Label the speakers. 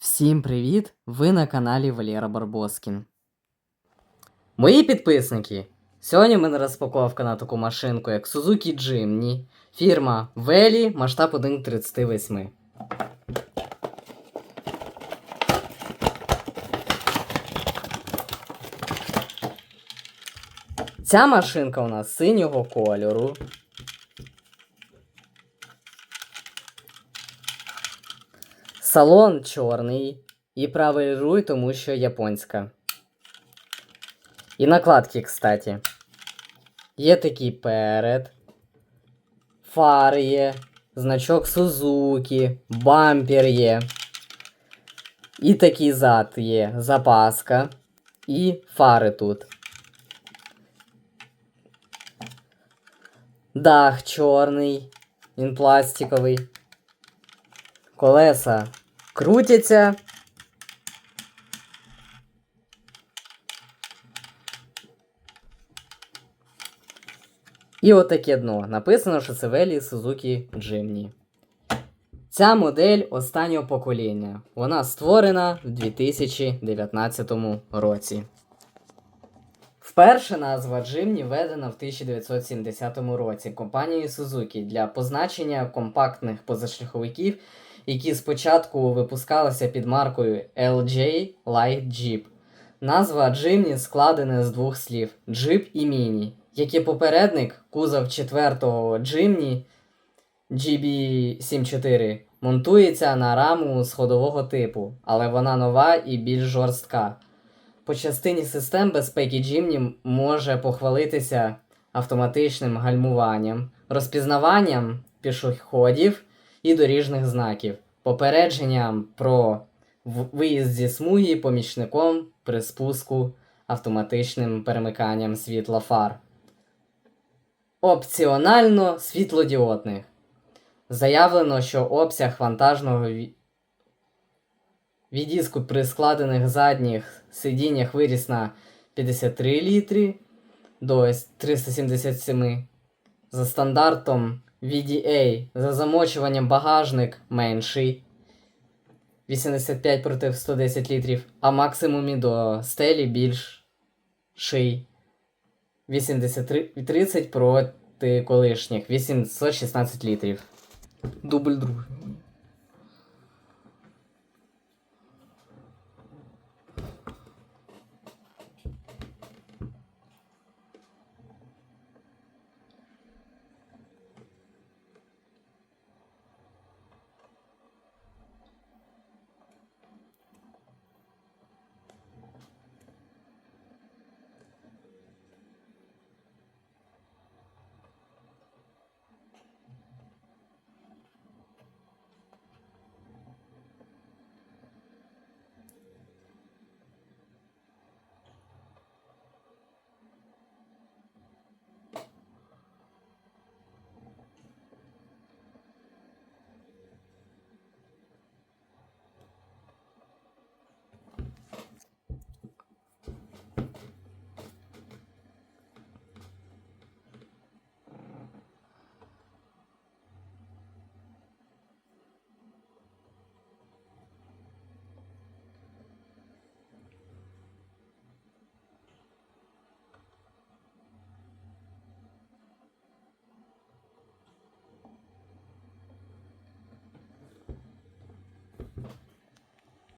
Speaker 1: Всім привіт! Ви на каналі Валера Барбоскін. Мої підписники. Сьогодні в мене розпаковка на таку машинку, як Suzuki Jimny, фірма Veli, масштаб 1.38. Ця машинка у нас синього кольору. Салон чорний і правий руль, тому що японська. І накладки, кстати. Є такий перед. Фари є. Значок Сузуки, бампер є. І такий зад є. Запаска. І фари тут. Дах чорний. Він пластиковий. Колеса крутяться. І отаке дно. Написано, що це Велі Suzuki Jimny. Ця модель останнього покоління. Вона створена в 2019 році. Вперше назва Jimny введена в 1970 році компанією Suzuki для позначення компактних позашляховиків, які спочатку випускалися під маркою LJ Light Jeep. Назва Jimny складена з двох слів Jeep і Mini, як і попередник кузов 4-го Jimny GB74 монтується на раму сходового типу, але вона нова і більш жорстка. По частині систем безпеки Jimny може похвалитися автоматичним гальмуванням, розпізнаванням пішоходів і доріжних знаків, попередженням про виїзд зі смуги помічником при спуску автоматичним перемиканням світла фар. Опціонально світлодіодних. Заявлено, що обсяг вантажного ві- віддіску при складених задніх сидіннях виріс на 53 літри до 377. За стандартом VDA за замочуванням багажник менший. 85 проти 110 літрів, а максимумі до стелі більший. 83 30 проти колишніх. 816 літрів. Дубль другий.